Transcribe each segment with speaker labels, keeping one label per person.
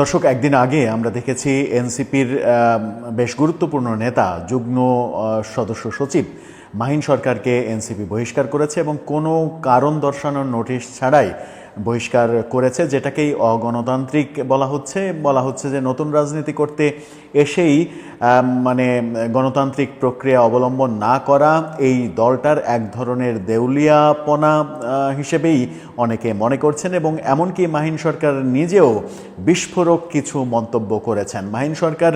Speaker 1: দর্শক, একদিন আগে আমরা দেখেছি এনসিপির বেশ গুরুত্বপূর্ণ নেতা, যুগ্ম সদস্য সচিব মাহিন সরকারকে এনসিপি বহিষ্কার করেছে এবং কোনো কারণ দর্শানোর নোটিশ ছাড়াই বহিষ্কার করেছে, যেটাকেই অগণতান্ত্রিক বলা হচ্ছে। বলা হচ্ছে যে নতুন রাজনীতি করতে এসেই মানে গণতান্ত্রিক প্রক্রিয়া অবলম্বন না করা, এই দলটার এক ধরনের দেউলিয়াপনা হিসেবেই অনেকে মনে করছেন এবং এমনকি মাহিন সরকার নিজেও বিস্ফোরক কিছু মন্তব্য করেছেন। মাহিন সরকার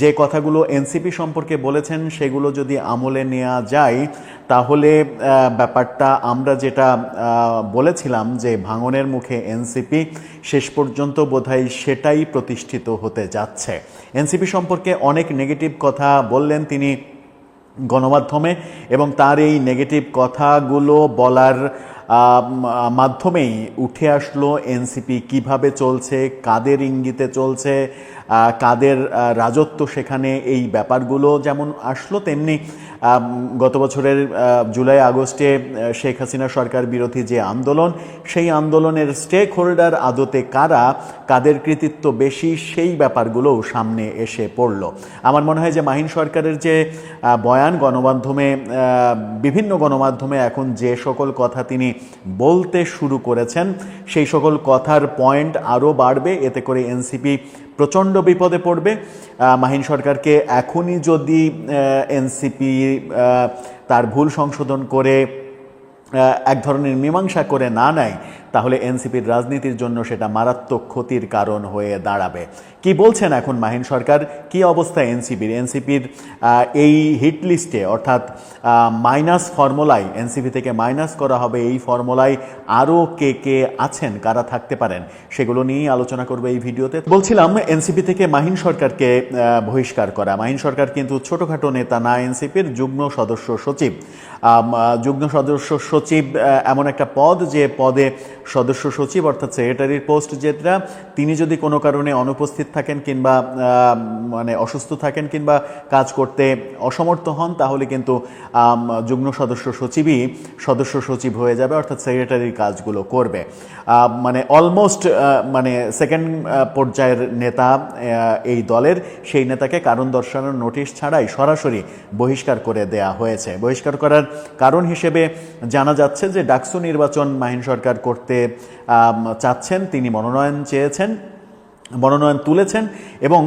Speaker 1: যে কথাগুলো এনসিপি সম্পর্কে বলেছেন, সেগুলো যদি আমলে নেওয়া যায় তাহলে ব্যাপারটা আমরা যেটা বলেছিলাম যে ভাঙনের মুখে এনসিপি শেষ পর্যন্ত বোধহয় সেটাই প্রতিষ্ঠিত হতে যাচ্ছে। এনসিপি সম্পর্কে অনেক নেগেটিভ কথা বললেন তিনি গণমাধ্যমে এবং তার এই নেগেটিভ কথাগুলো বলার মাধ্যমেই উঠে আসলো এনসিপি, কীভাবে চলছে, কাদের ইঙ্গিতে চলছে কাদের রাজত্ব সেখানে এই ব্যাপারগুলো যেমন আসলো তেমনি গত বছরের জুলাই, আগস্টে শেখ হাসিনা সরকার বিরোধী যে আন্দোলন, সেই আন্দোলনের স্টেক হোল্ডার আদতে কারা, কাদের কৃতিত্ব বেশি, সেই ব্যাপারগুলোও সামনে এসে পড়ল। আমার মনে হয় যে মাহিন সরকারের যে বয়ান গণমাধ্যমে বিভিন্ন গণমাধ্যমে এখন যে সকল কথা তিনি বলতে শুরু করেছেন। সেই সকল কথার পয়েন্ট আরও বাড়বে, এতে করে এনসিপি প্রচণ্ড বিপদে পড়বে। মাহিন সরকারকে এখনই যদি এনসিপি তার ভুল সংশোধন করে এক ধরনের মীমাংসা করে না নেয় তাহলে এনসিপির রাজনীতির জন্য সেটা মারাত্মক ক্ষতির কারণ হয়ে দাঁড়াবে। কি বলছেন এখন মাহিন সরকার? কি অবস্থা এনসিপির? এনসিপির এই হিট লিস্টে, অর্থাৎ মাইনাস ফর্মুলায়, এনসিপি থেকে মাইনাস করা হবে এই ফর্মুলায় আরও কে কে আছেন, কারা থাকতে পারেন, সেগুলো নিয়েই আলোচনা করবে এই ভিডিওতে। বলছিলাম, এনসিপি থেকে মাহিন সরকারকে বহিষ্কার করা। মাহিন সরকার কিন্তু ছোটোখাটো নেতা, না এনসিপির, যুগ্ম সদস্য সচিব। যুগ্ম সদস্য সচিব এমন একটা পদ যে পদে সদস্য সচিব, অর্থাৎ সেক্রেটারির পোস্ট যেটা তিনি যদি কোনো কারণে অনুপস্থিত থাকেন কিংবা মানে অসুস্থ থাকেন কিংবা কাজ করতে অসমর্থ হন, তাহলে কিন্তু যুগ্ম সদস্য সচিবই সদস্য সচিব হয়ে যাবে, অর্থাৎ সেক্রেটারির কাজগুলো করবে। মানে অলমোস্ট মানে সেকেন্ড পর্যায়ের নেতা এই দলের, সেই নেতাকে কারণ দর্শানোর নোটিশ ছাড়াই সরাসরি বহিষ্কার করে দেয়া হয়েছে। বহিষ্কার করার কারণ হিসেবে জানা যাচ্ছে যে, ডাকসু নির্বাচন মাহিন সরকার করতে চাচ্ছেন, তিনি মনোনয়ন চেয়েছেন, মনোনয়ন তুলেছেন এবং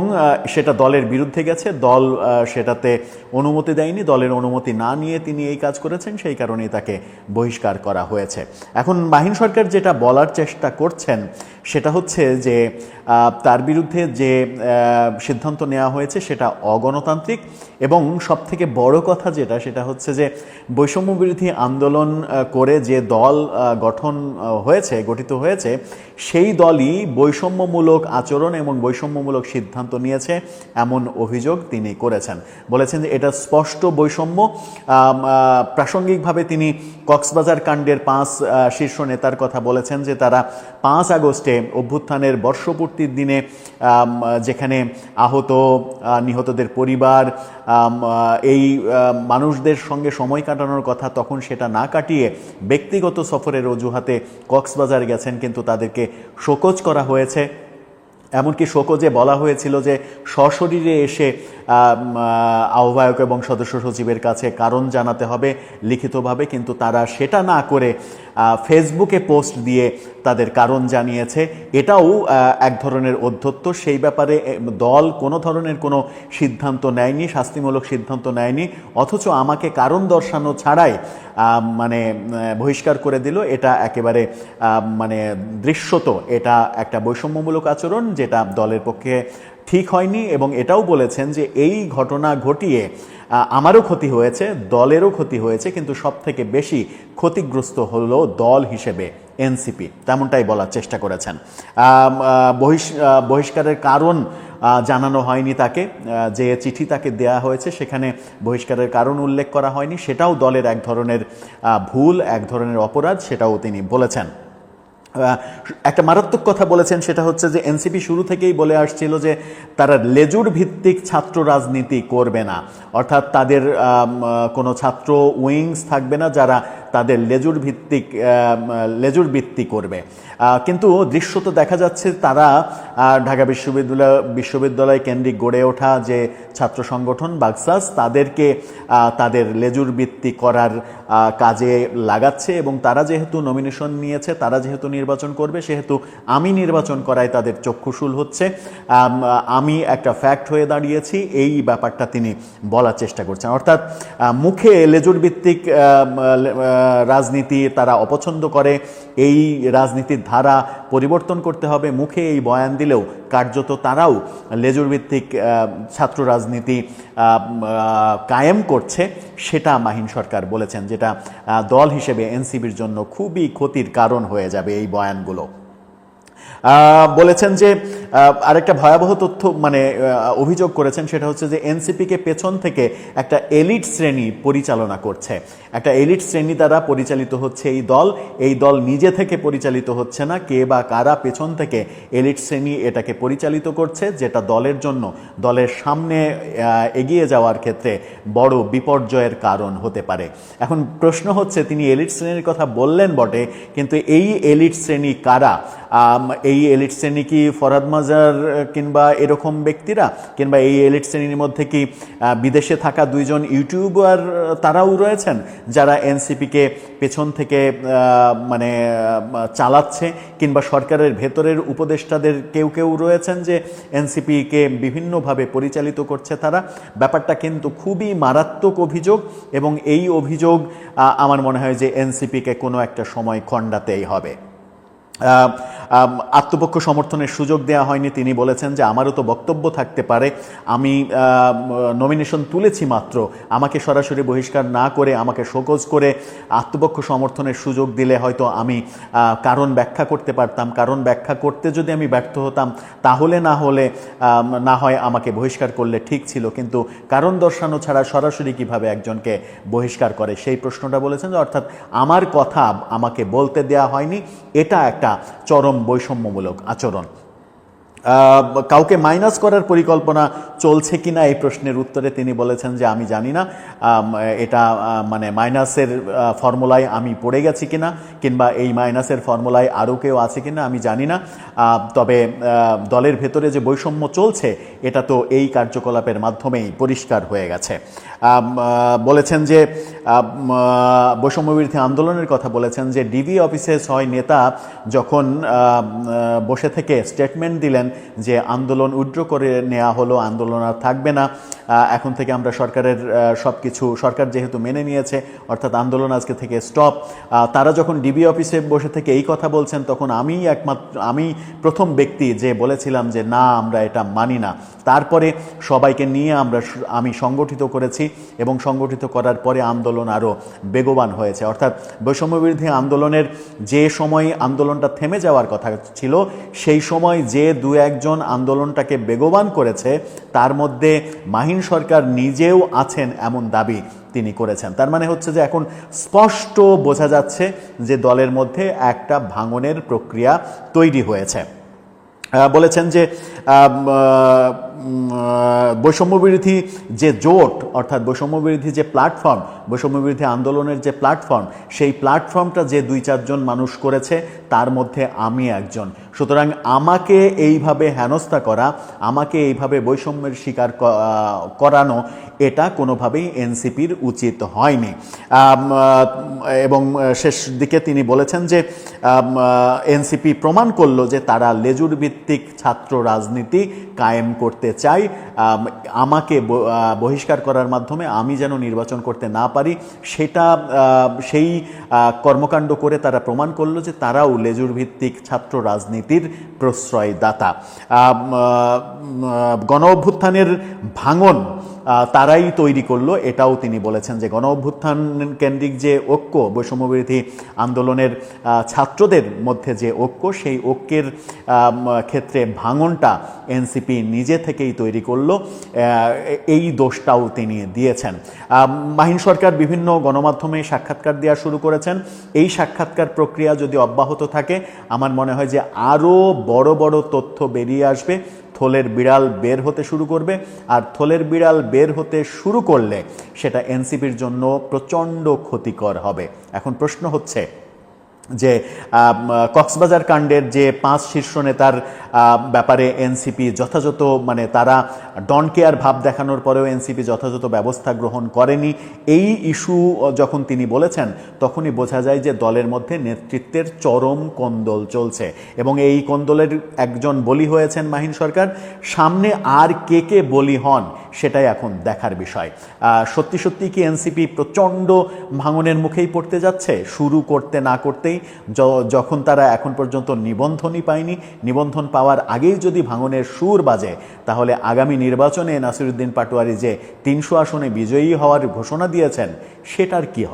Speaker 1: সেটা দলের বিরুদ্ধে গেছে। দল সেটাতে অনুমতি দেয়নি, দলের অনুমতি না নিয়ে তিনি এই কাজ করেছেন, সেই কারণেই তাকে বহিষ্কার করা হয়েছে। এখন মাহিন সরকার যেটা বলার চেষ্টা করছেন সেটা হচ্ছে যে তার বিরুদ্ধে যে সিদ্ধান্ত নেওয়া হয়েছে সেটা অগণতান্ত্রিক এবং সবথেকে বড় কথা যেটা, সেটা হচ্ছে যে, বৈষম্য বিরোধী আন্দোলন করে যে দল গঠন হয়েছে, গঠিত হয়েছে, সেই দলই বৈষম্যমূলক আচরণ এবং বৈষম্যমূলক সিদ্ধান্ত নিয়েছে এমন অভিযোগ তিনি করেছেন। বলেছেন যে, এটা স্পষ্ট বৈষম্য প্রাসঙ্গিকভাবে তিনি কক্সবাজার কাণ্ডের পাঁচ শীর্ষ নেতার কথা বলেছেন যে, তারা পাঁচ আগস্টে অভ্যুত্থানের বর্ষপূর্তির দিনে যেখানে আহত নিহতদের পরিবার এই মানুষদের সঙ্গে সময় কাটানোর কথা তখন সেটা না কাটিয়ে ব্যক্তিগত সফরের অজুহাতে কক্সবাজার গেছেন কিন্তু তাদেরকে শোকজ করা হয়েছে। এমনকি শোকজে বলা হয়েছিল যে সশরীরে এসে আহ্বায়ক এবং সদস্য সচিবের কাছে কারণ জানাতে হবে লিখিতভাবে, কিন্তু তারা সেটা না করে ফেসবুকে পোস্ট দিয়ে তাদের কারণ জানিয়েছে। এটাও এক ধরনের অধ্যত্ত। সেই ব্যাপারে দল কোনো ধরনের কোনো সিদ্ধান্ত নেয়নি, শাস্তিমূলক সিদ্ধান্ত নেয়নি, অথচ আমাকে কারণ দর্শানো ছাড়াই মানে বহিষ্কার করে দিল। এটা একেবারে মানে দৃশ্যত এটা একটা বৈষম্যমূলক আচরণ, যেটা দলের পক্ষে ঠিক হয়নি এবং এটাও বলেছেন যে এই ঘটনা ঘটিয়ে আমারও ক্ষতি হয়েছে, দলেরও ক্ষতি হয়েছে, কিন্তু সব থেকে বেশি ক্ষতিগ্রস্ত হলো দল হিসেবে এনসিপি। তেমনটাই বলার চেষ্টা করেছেন। বহিষ- বহিষ্কারের কারণ জানানো হয়নি তাকে যে চিঠি তাকে দেয়া হয়েছে সেখানে বহিষ্কারের কারণ উল্লেখ করা হয়নি, সেটাও দলের এক ধরনের ভুল, এক ধরনের অপরাধ, সেটাও তিনি বলেছেন। একটা মারাত্মক কথা বলেছেন, সেটা হচ্ছে যে এনসিপি শুরু থেকেই বলে আসছিল যে তারা লেজুর ভিত্তিক ছাত্র রাজনীতি করবে না। অর্থাৎ তাদের কোনো ছাত্র উইংস থাকবে না যারা তাদের লেজুর ভিত্তিক লেজুর ভিত্তি করবে। কিন্তু দৃশ্য তো দেখা যাচ্ছে তারা ঢাকা বিশ্ববিদ্যালয় বিশ্ববিদ্যালয় কেন্দ্রিক গড়ে ওঠা যে ছাত্র সংগঠন বাক্সাস তাদেরকে তাদের লেজুর ভিত্তি করার কাজে লাগাচ্ছে এবং তারা যেহেতু নমিনেশন নিয়েছে, তারা যেহেতু নির্বাচন করবে, সেহেতু আমি নির্বাচন করায় তাদের চক্ষুশুল হচ্ছে। আমি একটা ফ্যাক্ট হয়ে দাঁড়িয়েছি, এই ব্যাপারটা তিনি বলার চেষ্টা করছেন। অর্থাৎ মুখে লেজুর ভিত্তিক রাজনীতি তারা অপছন্দ করে, এই রাজনীতির ধারা পরিবর্তন করতে হবে। মুখে এই বয়ান দিলেও কার্যত তারাও লেজুরভিত্তিক ছাত্র রাজনীতি কায়েম করছে সেটা মাহিন সরকার বলেছেন, যেটা দল হিসেবে এনসিবির জন্য খুবই ক্ষতির কারণ হয়ে যাবে এই বয়ানগুলো। বলেছেন যে আরেকটা ভয়াবহ তথ্য মানে অভিযোগ করেছেন, সেটা হচ্ছে যে এনসিপিকে পেছন থেকে একটা এলিট শ্রেণি পরিচালনা করছে। একটা এলিট শ্রেণি দ্বারা পরিচালিত হচ্ছে এই দল এই দল নিজে থেকে পরিচালিত হচ্ছে না, কে বা কারা পেছন থেকে এলিট শ্রেণি এটাকে পরিচালিত করছে, যেটা দলের জন্য, দলের সামনে এগিয়ে যাওয়ার ক্ষেত্রে বড় বিপর্যয়ের কারণ হতে পারে। এখন প্রশ্ন হচ্ছে, তিনি এলিট শ্রেণির কথা বললেন বটে, কিন্তু এই এলিট শ্রেণি কারা? এই এলিট শ্রেণি কি ফরাদ মাজার কিংবা এরকম ব্যক্তিরা, কিংবা এই এলিট শ্রেণির মধ্যে কি বিদেশে থাকা দুইজন ইউটিউবার তারাও রয়েছেন যারা এনসিপিকে পেছন থেকে মানে চালাচ্ছে, কিংবা সরকারের ভেতরের উপদেষ্টাদের কেউ কেউ রয়েছেন যে এনসিপিকে বিভিন্নভাবে পরিচালিত করছে তারা? ব্যাপারটা কিন্তু খুবই মারাত্মক অভিযোগ এবং এই অভিযোগ আমার মনে হয় যে এনসিপিকে কোনো একটা সময় খণ্ডাতেই হবে। আত্মপক্ষ সমর্থনের সুযোগ দেওয়া হয়নি। তিনি বলেছেন যে আমারও তো বক্তব্য থাকতে পারে। আমি নমিনেশন তুলেছি মাত্র। আমাকে সরাসরি বহিষ্কার না করে, আমাকে শোকজ করে আত্মপক্ষ সমর্থনের সুযোগ দিলে হয়তো আমি কারণ ব্যাখ্যা করতে পারতাম। কারণ ব্যাখ্যা করতে যদি আমি ব্যর্থ হতাম, তাহলে না হলে না হয় আমাকে বহিষ্কার করলে ঠিক ছিল। কিন্তু কারণ দর্শানো ছাড়া সরাসরি কীভাবে একজনকে বহিষ্কার করে? সেই প্রশ্নটা বলেছেন অর্থাৎ আমার কথা আমাকে বলতে দেয়া হয়নি। এটা একটা চরম বৈষম্যমূলক আচরণ। কাউকে মাইনাস করার পরিকল্পনা চলছে কিনা এই প্রশ্নের উত্তরে তিনি বলেছেন যে আমি জানি না। এটা মানে মাইনাসের ফর্মুলায় আমি পড়ে গেছি কিনা কিংবা এই মাইনাসের ফর্মুলায় আরও কেউ আছে কিনা আমি জানি না। তবে দলের ভেতরে যে বৈষম্য চলছে, এটা তো এই কার্যকলাপের মাধ্যমেই পরিষ্কার হয়ে গেছে। বলেছেন যে বৈষম্যবিরোধী আন্দোলনের কথা বলেছেন যে ডিবি অফিসে ছয় নেতা যখন বসে থেকে স্টেটমেন্ট দিলেন যে আন্দোলন উইড্র করে নেওয়া হলো আন্দোলন আর থাকবে না। এখন থেকে আমরা সরকারের সব কিছু সরকার যেহেতু মেনে নিয়েছে, অর্থাৎ আন্দোলন আজকে থেকে স্টপ তারা যখন ডিবি অফিসে বসে থেকে এই কথা বলছেন, তখন আমি একমাত্র, আমি প্রথম ব্যক্তি যে বলেছিলাম যে না, আমরা এটা মানি না। তারপরে সবাইকে নিয়ে আমরা আমি সংগঠিত করেছি এবং সংগঠিত করার পরে আন্দোলন আরও বেগবান হয়েছে। অর্থাৎ বৈষম্যবিরোধী আন্দোলনের যে সময় আন্দোলনটা থেমে যাওয়ার কথা ছিল, সেই সময় যে দু একজন আন্দোলনটাকে বেগবান করেছে, তার মধ্যে মাহিন সরকার নিজেও আছেন এমন দাবি তিনি করেছেন। তার মানে হচ্ছে যে এখন স্পষ্ট বোঝা যাচ্ছে যে দলের মধ্যে একটা ভাঙনের প্রক্রিয়া তৈরি হয়েছে। বলেছেন যে বৈষম্যবিরোধী যে জোট, অর্থাৎ বৈষম্যবিরোধী যে প্ল্যাটফর্ম বৈষম্যবিরোধী আন্দোলনের যে প্ল্যাটফর্ম সেই প্ল্যাটফর্মটা যে দুই চারজন মানুষ করেছে, তার মধ্যে আমি একজন। সুতরাং আমাকে এইভাবে হেনস্থা করা, আমাকে এইভাবে বৈষম্যের শিকার করানো, এটা কোনোভাবেই এনসিপির উচিত হয়নি। এবং শেষ দিকে তিনি বলেছেন যে এনসিপি প্রমাণ করল যে তারা লেজুর ভিত্তিক ছাত্র রাজনীতি কায়েম করতে চাই আমাকে বহিষ্কার করার মাধ্যমে আমি যেন নির্বাচন করতে না পারি, সেটা সেই কর্মকাণ্ড করে তারা প্রমাণ করল যে তারাও লেজুর ভিত্তিক ছাত্র রাজনীতির প্রশ্রয়দাতা। গণ অভ্যুত্থানের ভাঙন তারাই তৈরি করল। এটাও তিনি বলেছেন যে গণ অভ্যুত্থান কেন্দ্রিক যে ঐক্য বৈষম্যবিরোধী আন্দোলনের ছাত্রদের মধ্যে যে ঐক্য, সেই ঐক্যের ক্ষেত্রে ভাঙনটা এনসিপি নিজে থেকেই তৈরি করল। এই দোষটাও তিনি দিয়েছেন। মাহিন সরকার বিভিন্ন গণমাধ্যমে সাক্ষাৎকার দেওয়া শুরু করেছেন। এই সাক্ষাৎকার প্রক্রিয়া যদি অব্যাহত থাকে, আমার মনে হয় যে আরও বড় বড় তথ্য বেরিয়ে আসবে। থলের বিড়াল বের হতে শুরু করবে। আর থলের বিড়াল বের হতে শুরু করলে সেটা এনসিপির জন্য প্রচণ্ড ক্ষতিকর হবে। এখন প্রশ্ন হচ্ছে যে কক্সবাজার কাণ্ডের যে পাঁচ শীর্ষ নেতার ব্যাপারে এনসিপি যথাযথ মানে তারা ডন কেয়ার ভাব দেখানোর পরেও এনসিপি যথাযথ ব্যবস্থা গ্রহণ করেনি। এই ইস্যু যখন তিনি বলেছেন, তখনই বোঝা যায় যে দলের মধ্যে নেতৃত্বের চরম কোন্দল চলছে এবং এই কোন্দলের একজন বলি হয়েছেন মাহিন সরকার। সামনে আর কে কে বলি হন, সেটাই এখন দেখার বিষয়। সত্যি সত্যি কি এনসিপি প্রচণ্ড ভাঙনের মুখেই পড়তে যাচ্ছে? শুরু করতে না করতেই যখন তারা এখন পর্যন্ত নিবন্ধনই পায়নি, নিবন্ধন পাওয়ার আগেই যদি ভাঙনের সুর বাজে, তাহলে আগামী নির্বাচনে নাসিরুদ্দিন পাটোয়ারি যে তিনশো আসনে বিজয়ী হওয়ার ঘোষণা দিয়েছেন, সেটার কি হবে?